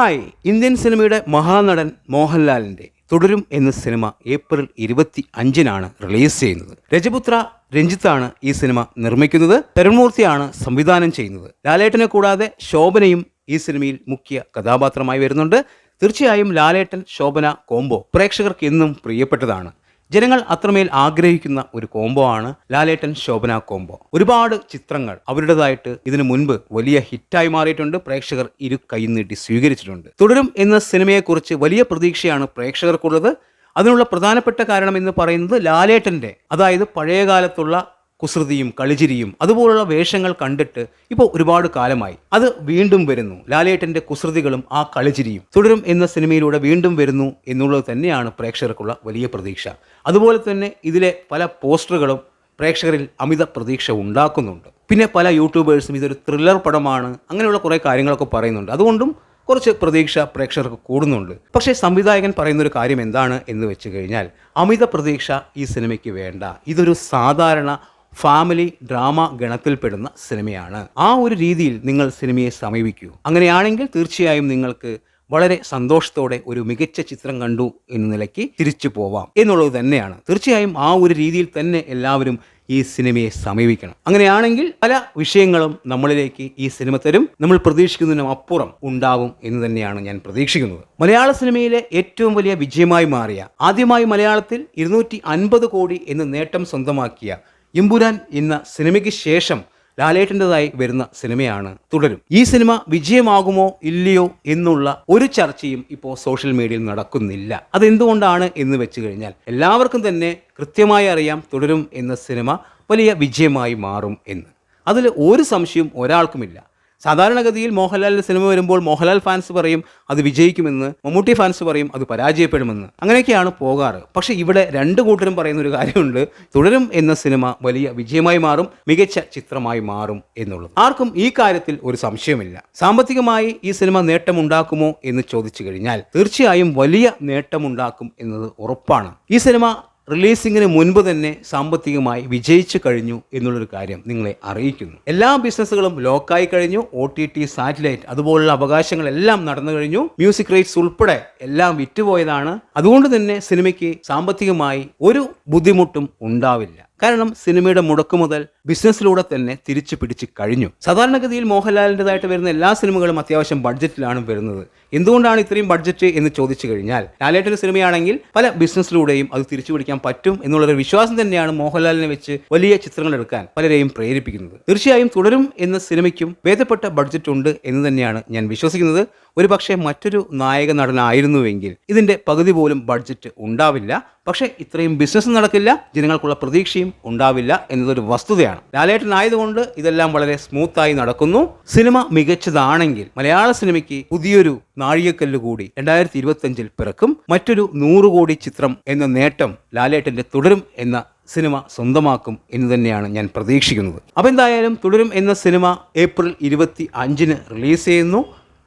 Hi Indian സിനിമയുടെ മഹാനടൻ മോഹൻലാലിന്റെ തുടരും എന്ന സിനിമ ഏപ്രിൽ ഇരുപത്തി അഞ്ചിനാണ് റിലീസ് ചെയ്യുന്നത്. രജപുത്ര രഞ്ജിത്താണ് ഈ സിനിമ നിർമ്മിക്കുന്നത്. തരുൺമൂർത്തിയാണ് സംവിധാനം ചെയ്യുന്നത്. ലാലേട്ടനെ കൂടാതെ ശോഭനയും ഈ സിനിമയിൽ മുഖ്യ കഥാപാത്രമായി വരുന്നുണ്ട്. തീർച്ചയായും ലാലേട്ടൻ ശോഭന കോംബോ പ്രേക്ഷകർക്ക് എന്നും പ്രിയപ്പെട്ടതാണ്. ജനങ്ങൾ അത്രമേൽ ആഗ്രഹിക്കുന്ന ഒരു കോംബോ ആണ് ലാലേട്ടൻ ശോഭന കോംബോ ഒരുപാട് ചിത്രങ്ങൾ അവരുടേതായിട്ട് ഇതിനു മുൻപ് വലിയ ഹിറ്റായി മാറിയിട്ടുണ്ട്. പ്രേക്ഷകർ ഇരു കൈ നീട്ടി സ്വീകരിച്ചിട്ടുണ്ട്. തുടരും എന്ന സിനിമയെക്കുറിച്ച് വലിയ പ്രതീക്ഷയാണ് പ്രേക്ഷകർക്കുള്ളത്. അതിനുള്ള പ്രധാനപ്പെട്ട കാരണം എന്ന് പറയുന്നത് ലാലേട്ടന്റെ അതായത് പഴയകാലത്തുള്ള കുസൃതിയും കളിചിരിയും അതുപോലുള്ള വേഷങ്ങൾ കണ്ടിട്ട് ഇപ്പോൾ ഒരുപാട് കാലമായി. അത് വീണ്ടും വരുന്നു. ലാലേട്ടന്റെ കുസൃതികളും ആ കളിചിരിയും തുടരും എന്ന സിനിമയിലൂടെ വീണ്ടും വരുന്നു എന്നുള്ളത് തന്നെയാണ് പ്രേക്ഷകർക്കുള്ള വലിയ പ്രതീക്ഷ. അതുപോലെ തന്നെ ഇതിലെ പല പോസ്റ്ററുകളും പ്രേക്ഷകരിൽ അമിത പ്രതീക്ഷ ഉണ്ടാക്കുന്നുണ്ട്. പിന്നെ പല യൂട്യൂബേഴ്സും ഇതൊരു ത്രില്ലർ പടമാണ് അങ്ങനെയുള്ള കുറേ കാര്യങ്ങളൊക്കെ പറയുന്നുണ്ട്. അതുകൊണ്ടും കുറച്ച് പ്രതീക്ഷ പ്രേക്ഷകർക്ക് കൂടുന്നുണ്ട്. പക്ഷേ സംവിധായകൻ പറയുന്ന ഒരു കാര്യം എന്താണ് എന്ന് വെച്ച് കഴിഞ്ഞാൽ അമിത പ്രതീക്ഷ ഈ സിനിമയ്ക്ക് വേണ്ട. ഇതൊരു സാധാരണ ഫാമിലി ഡ്രാമ ഗണത്തിൽപ്പെടുന്ന സിനിമയാണ്. ആ ഒരു രീതിയിൽ നിങ്ങൾ സിനിമയെ സമീപിക്കൂ. അങ്ങനെയാണെങ്കിൽ തീർച്ചയായും നിങ്ങൾക്ക് വളരെ സന്തോഷത്തോടെ ഒരു മികച്ച ചിത്രം കണ്ടു എന്ന നിലയ്ക്ക് തിരിച്ചു പോവാം എന്നുള്ളത് തന്നെയാണ്. തീർച്ചയായും ആ ഒരു രീതിയിൽ തന്നെ എല്ലാവരും ഈ സിനിമയെ സമീപിക്കണം. അങ്ങനെയാണെങ്കിൽ പല വിഷയങ്ങളും നമ്മളിലേക്ക് ഈ സിനിമ തരും നമ്മൾ പ്രതീക്ഷിക്കുന്നതിനും അപ്പുറം ഉണ്ടാവും എന്ന് തന്നെയാണ് ഞാൻ പ്രതീക്ഷിക്കുന്നത്. മലയാള സിനിമയിലെ ഏറ്റവും വലിയ വിജയമായി മാറിയ ആദ്യമായി മലയാളത്തിൽ ഇരുന്നൂറ്റി കോടി എന്ന് നേട്ടം സ്വന്തമാക്കിയ എമ്പുരാൻ ഇന്ന് സിനിമയ്ക്ക് ശേഷം ലാലേട്ടന്റെതായി വരുന്ന സിനിമയാണ് തുടരും. ഈ സിനിമ വിജയമാകുമോ ഇല്ലയോ എന്നുള്ള ഒരു ചർച്ചയും ഇപ്പോൾ സോഷ്യൽ മീഡിയയിൽ നടക്കുന്നില്ല. അതെന്തുകൊണ്ടാണ് എന്ന് വെച്ച് കഴിഞ്ഞാൽ എല്ലാവർക്കും തന്നെ കൃത്യമായി അറിയാം തുടരും എന്ന സിനിമ വലിയ വിജയമായി മാറും എന്ന്. അതിൽ ഒരു സംശയവും ഒരാൾക്കുമില്ല. സാധാരണഗതിയിൽ മോഹൻലാലിന്റെ സിനിമ വരുമ്പോൾ മോഹൻലാൽ ഫാൻസ് പറയും അത് വിജയിക്കുമെന്ന് മമ്മൂട്ടി ഫാൻസ് പറയും അത് പരാജയപ്പെടുമെന്ന്. അങ്ങനെയൊക്കെയാണ് പോകാറ്. പക്ഷേ ഇവിടെ രണ്ട് കൂട്ടരും പറയുന്ന ഒരു കാര്യമുണ്ട്. തുടരും എന്ന സിനിമ വലിയ വിജയമായി മാറും മികച്ച ചിത്രമായി മാറും എന്നുള്ളത്. ആർക്കും ഈ കാര്യത്തിൽ ഒരു സംശയമില്ല. സാമ്പത്തികമായി ഈ സിനിമ നേട്ടമുണ്ടാക്കുമോ എന്ന് ചോദിച്ചു കഴിഞ്ഞാൽ തീർച്ചയായും വലിയ നേട്ടമുണ്ടാക്കും എന്നത് ഉറപ്പാണ്. ഈ സിനിമ റിലീസിങ്ങിന് മുൻപ് തന്നെ സാമ്പത്തികമായി വിജയിച്ചു കഴിഞ്ഞു എന്നുള്ളൊരു കാര്യം നിങ്ങളെ അറിയിക്കുന്നു. എല്ലാ ബിസിനസ്സുകളും ലോക്കായി കഴിഞ്ഞു. ഒ ടി ടി സാറ്റലൈറ്റ് അതുപോലുള്ള അവകാശങ്ങളെല്ലാം നടന്നു കഴിഞ്ഞു. മ്യൂസിക് റൈറ്റ്സ് ഉൾപ്പെടെ എല്ലാം വിറ്റുപോയതാണ്. അതുകൊണ്ട് തന്നെ സിനിമയ്ക്ക് സാമ്പത്തികമായി ഒരു ബുദ്ധിമുട്ടും ഉണ്ടാവില്ല. കാരണം സിനിമയുടെ മുടക്കു മുതൽ ബിസിനസ്സിലൂടെ തന്നെ തിരിച്ചു പിടിച്ച് കഴിഞ്ഞു. സാധാരണഗതിയിൽ മോഹൻലാലിന്റെതായിട്ട് വരുന്ന എല്ലാ സിനിമകളും അത്യാവശ്യം ബഡ്ജറ്റിലാണ് വരുന്നത്. എന്തുകൊണ്ടാണ് ഇത്രയും ബഡ്ജറ്റ് എന്ന് ചോദിച്ചു കഴിഞ്ഞാൽ ലാലേട്ടന്റെ സിനിമയാണെങ്കിൽ പല ബിസിനസ്സിലൂടെയും അത് തിരിച്ചു പിടിക്കാൻ പറ്റും എന്നുള്ളൊരു വിശ്വാസം തന്നെയാണ് മോഹൻലാലിനെ വെച്ച് വലിയ ചിത്രങ്ങൾ എടുക്കാൻ പലരെയും പ്രേരിപ്പിക്കുന്നത്. തീർച്ചയായും തുടരും എന്ന സിനിമയ്ക്കും ഭേദപ്പെട്ട ബഡ്ജറ്റ് ഉണ്ട് എന്ന് തന്നെയാണ് ഞാൻ വിശ്വസിക്കുന്നത്. ഒരുപക്ഷെ മറ്റൊരു നായക നടനായിരുന്നുവെങ്കിൽ ഇതിന്റെ പകുതി പോലും ബഡ്ജറ്റ് ഉണ്ടാവില്ല. പക്ഷേ ഇത്രയും ബിസിനസ് നടക്കില്ല ജനങ്ങൾക്കുള്ള പ്രതീക്ഷയും ഉണ്ടാവില്ല എന്നതൊരു വസ്തുതയാണ്. ലാലേട്ടനായതുകൊണ്ട് ഇതെല്ലാം വളരെ സ്മൂത്തായി നടക്കുന്നു. സിനിമ മികച്ചതാണെങ്കിൽ മലയാള സിനിമയ്ക്ക് പുതിയൊരു നാഴികക്കല്ല് കൂടി രണ്ടായിരത്തി ഇരുപത്തഞ്ചിൽ പിറക്കും. മറ്റൊരു നൂറ് കോടി ചിത്രം എന്ന നേട്ടം ലാലേട്ടന്റെ തുടരും എന്ന സിനിമ സ്വന്തമാക്കും എന്ന് തന്നെയാണ് ഞാൻ പ്രതീക്ഷിക്കുന്നത്. അപ്പോൾ എന്തായാലും തുടരും എന്ന സിനിമ ഏപ്രിൽ ഇരുപത്തി അഞ്ചിന് റിലീസ് ചെയ്യുന്നു.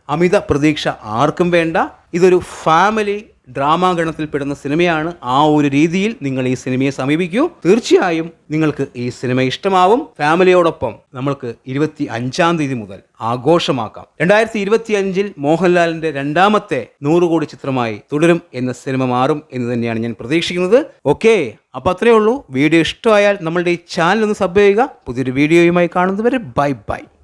അമിത പ്രതീക്ഷ ആർക്കും വേണ്ട. ഇതൊരു ഫാമിലി ഡ്രാമാ ഗണത്തിൽപ്പെടുന്ന സിനിമയാണ് ആ ഒരു രീതിയിൽ നിങ്ങൾ ഈ സിനിമയെ സമീപിക്കൂ. തീർച്ചയായും നിങ്ങൾക്ക് ഈ സിനിമ ഇഷ്ടമാവും. ഫാമിലിയോടൊപ്പം നമ്മൾക്ക് ഇരുപത്തി അഞ്ചാം തീയതി മുതൽ ആഘോഷമാക്കാം. രണ്ടായിരത്തി ഇരുപത്തി അഞ്ചിൽ മോഹൻലാലിന്റെ രണ്ടാമത്തെ നൂറ് കോടി ചിത്രമായി തുടരും എന്ന സിനിമ മാറും എന്ന് തന്നെയാണ് ഞാൻ പ്രതീക്ഷിക്കുന്നത്. ഓക്കെ അപ്പോൾ അത്രയേ ഉള്ളൂ. വീഡിയോ ഇഷ്ടമായാൽ നമ്മളുടെ ഈ ചാനൽ ഒന്ന് സബ് ചെയ്യുക. പുതിയൊരു വീഡിയോയുമായി കാണുന്നതുവരെ ബൈ ബൈ.